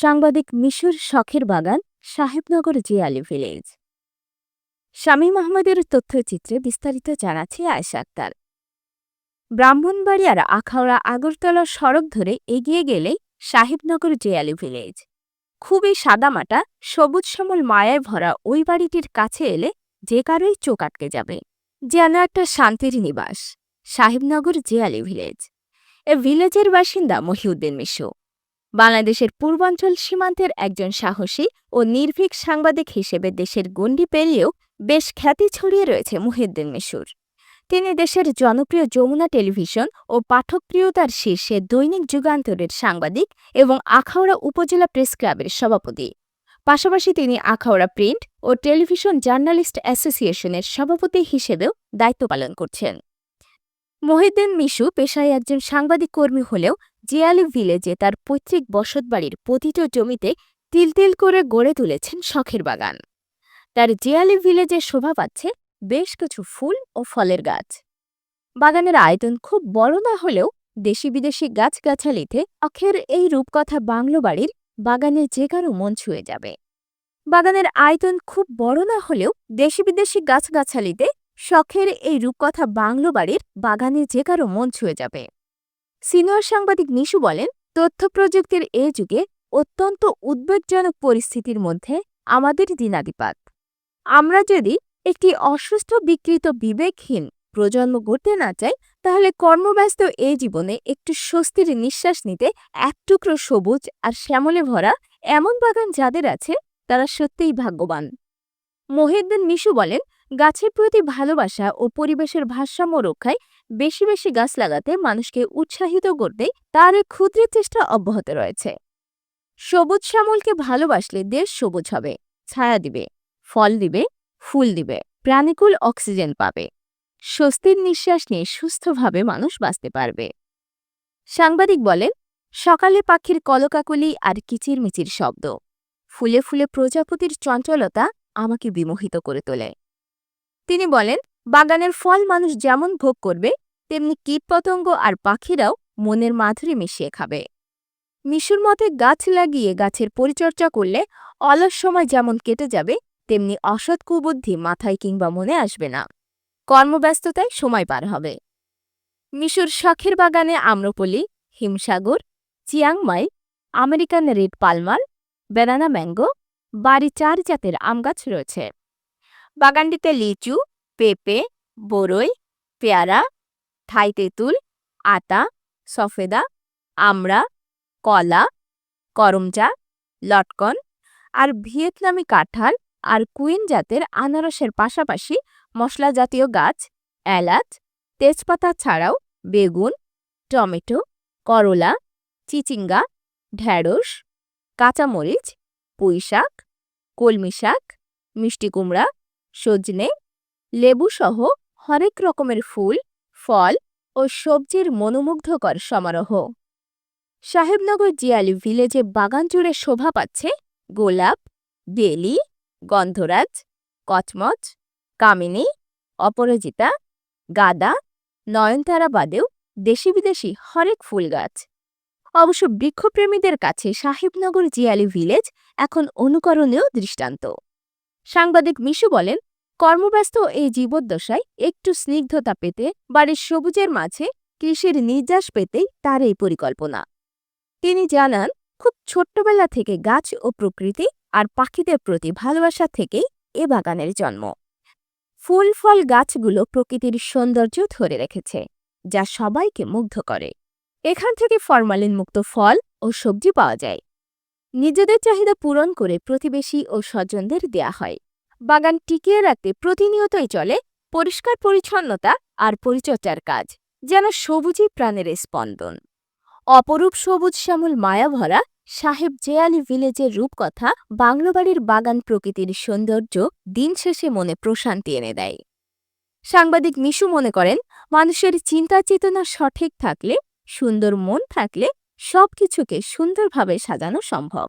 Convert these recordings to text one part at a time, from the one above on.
সাংবাদিক মিশুর শখের বাগান, সাহেবনগর জিয়ালি ভিলেজ। শামীম আহমদের তথ্যচিত্রে বিস্তারিত জানাচ্ছে আয়শা আক্তার। ব্রাহ্মণবাড়িয়ার আখাউড়া আগরতলা সড়ক ধরে এগিয়ে গেলেই সাহেবনগর জিয়ালি ভিলেজ। খুবই সাদামাটা সবুজ শ্যামল মায়ায় ভরা ওই বাড়িটির কাছে এলে যে কারোই চোখ আটকে যাবে। যেন একটা শান্তির নিবাস, সাহেবনগর জিয়ালি ভিলেজ। এ ভিলেজের বাসিন্দা মহিউদ্দিন মিশু। বাংলাদেশের পূর্বাঞ্চল সীমান্তের একজন সাহসী ও নির্ভীক সাংবাদিক হিসেবে দেশের গণ্ডি পেরিয়েও বেশ খ্যাতি ছড়িয়ে রয়েছে মুহিদ্দিন মিশুর। তিনি দেশের জনপ্রিয় যমুনা টেলিভিশন ও পাঠকপ্রিয়তার শীর্ষে দৈনিক যুগান্তরের সাংবাদিক এবং আখাউড়া উপজেলা প্রেস ক্লাবের সভাপতি। পাশাপাশি তিনি আখাউড়া প্রিন্ট ও টেলিভিশন জার্নালিস্ট অ্যাসোসিয়েশনের সভাপতি হিসেবেও দায়িত্ব পালন করছেন। মহিউদ্দিন মিশু পেশায় একজন সাংবাদিক কর্মী হলেও জিয়ালি ভিলেজে তার পৈতৃক বসতবাড়ির পতিত জমিতে তিল তিল করে গড়ে তুলেছেন শখের বাগান। তার জিয়ালি ভিলেজে শোভা পাচ্ছে বেশ কিছু ফুল ও ফলের গাছ। বাগানের আয়তন খুব বড় না হলেও দেশি বিদেশি গাছগাছালিতে অখের এই রূপকথা বাংলো বাড়ির বাগানে যে কারও মন ছুঁয়ে যাবে। বাগানের আয়তন খুব বড় না হলেও দেশি বিদেশি গাছগাছালিতে শখের এই রূপকথা বাংলো বাড়ির বাগানে যে কারও মন ছুঁয়ে যাবে। সিনিয়র সাংবাদিক নিশু বলেন, তথ্য প্রযুক্তির এ যুগে অত্যন্ত উদ্বেগজনক পরিস্থিতির মধ্যে আমাদের দিনাদিপাত। আমরা যদি একটি অসুস্থ, বিকৃত, বিবেকহীন প্রজন্ম গড়তে না চাই, তাহলে কর্মব্যস্ত এ জীবনে একটু স্বস্তির নিঃশ্বাস নিতে এক টুকরো সবুজ আর শ্যামলে ভরা এমন বাগান যাদের আছে, তারা সত্যিই ভাগ্যবান। মহিউদ্দিন মিশু বলেন গাছের প্রতি ভালোবাসা ও পরিবেশের ভারসাম্য রক্ষায় বেশি বেশি গাছ লাগাতে মানুষকে উৎসাহিত করতে তার এক ক্ষুদ্র চেষ্টা অব্যাহত রয়েছে। সবুজ শ্যামলকে ভালোবাসলে দেশ সবুজ হবে, ছায়া দিবে, ফল দিবে, ফুল দিবে, প্রাণীকুল অক্সিজেন পাবে। স্বস্তির নিঃশ্বাস নিয়ে সুস্থভাবে মানুষ বাঁচতে পারবে। সাংবাদিক বলেন, সকালে পাখির কলকাকলি আর কিচিরমিচির শব্দ। ফুলে ফুলে প্রজাপতির চঞ্চলতা আমাকে বিমোহিত করে তোলে। তিনি বলেন, বাগানের ফল মানুষ যেমন ভোগ করবে, তেমনি কীটপতঙ্গ আর পাখিরাও মনের মাধুরী মিশিয়ে খাবে। মিশুর মতে গাছ লাগিয়ে গাছের পরিচর্যা করলে অলস সময় যেমন কেটে যাবে, তেমনি অসৎ কুবুদ্ধি মাথায় কিংবা মনে আসবে না। কর্মব্যস্ততায় সময় পার হবে। মিশুর শখের বাগানে Amrapali, Himsagar, Chiang Mai, American red Palmer banana mango, বাড়ি চার জাতের আম গাছ রয়েছে। বাগানটিতে লিচু, পেঁপে, বরই, পেয়ারা, থাই তেঁতুল, আতা, সফেদা, আমড়া, কলা, করমচা, লটকন আর ভিয়েতনামি কাঁঠাল আর কুইন জাতের আনারসের পাশাপাশি মশলা জাতীয় গাছ, এলাচ, তেজপাতা ছাড়াও বেগুন, টমেটো, করলা, চিচিঙ্গা, ঢ্যাঁড়স, কাঁচামরিচ, পুঁইশাক কলমি শাক মিষ্টি কুমড়া সজনে, লেবুসহ হরেক রকমের ফুল, ফল ও সবজির মনোমুগ্ধকর সমারোহ। সাহেবনগর জিয়ালি ভিলেজে বাগান জুড়ে শোভা পাচ্ছে গোলাপ, বেলি, গন্ধরাজ, কচমচ, কামিনী, অপরাজিতা, গাদা, নয়নতারা বাদেও দেশি বিদেশি হরেক ফুল গাছ। অবশ্য বৃক্ষপ্রেমীদের কাছে সাহেবনগর জিয়ালি ভিলেজ এখন অনুকরণীয় দৃষ্টান্ত। সাংবাদিক মিশু বলেন, কর্মব্যস্ত এই জীবদ্দশায় একটু স্নিগ্ধতা পেতে, বাড়ির সবুজের মাঝে কৃষির নির্যাস পেতেই তার এই পরিকল্পনা। তিনি জানান, খুব ছোট্টবেলা থেকে গাছ ও প্রকৃতি আর পাখিদের প্রতি ভালোবাসা থেকেই এ বাগানের জন্ম। ফুল, ফল, গাছগুলো প্রকৃতির সৌন্দর্য ধরে রেখেছে, যা সবাইকে মুগ্ধ করে। এখান থেকে ফরমালিন মুক্ত ফল ও সবজি পাওয়া যায়। নিজেদের চাহিদা পূরণ করে প্রতিবেশী ও স্বজনদের দেয়া হয়। বাগান টিকিয়ে রাখতে প্রতিনিয়তই চলে পরিষ্কার পরিচ্ছন্নতা আর পরিচর্যার কাজ, যেন সবুজই প্রাণের স্পন্দন। অপরূপ সবুজ শ্যামল মায়া ভরা সাহেব জেয়ালি ভিলেজের রূপকথা বাংলোবাড়ির বাগান প্রকৃতির সৌন্দর্য দিন শেষে মনে প্রশান্তি এনে দেয়। সাংবাদিক মিশু মনে করেন, মানুষের চিন্তা চেতনা সঠিক থাকলে, সুন্দর মন থাকলে সবকিছুকে সুন্দরভাবে সাজানো সম্ভব।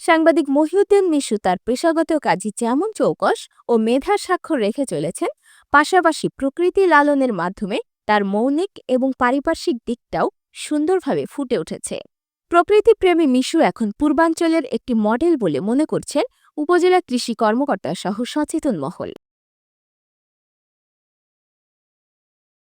সাংবাদিক মহিউদ্দিন মিশু তার পেশাগত কাজে যেমন চৌকস ও মেধার স্বাক্ষর রেখে চলেছেন, পাশাপাশি প্রকৃতি লালনের মাধ্যমে তার মৌলিক এবং পারিপার্শ্বিক দিকটাও সুন্দরভাবে ফুটে উঠেছে। প্রকৃতিপ্রেমী মিশু এখন পূর্বাঞ্চলের একটি মডেল বলে মনে করছেন উপজেলা কৃষি কর্মকর্তা সহ সচেতন মহল।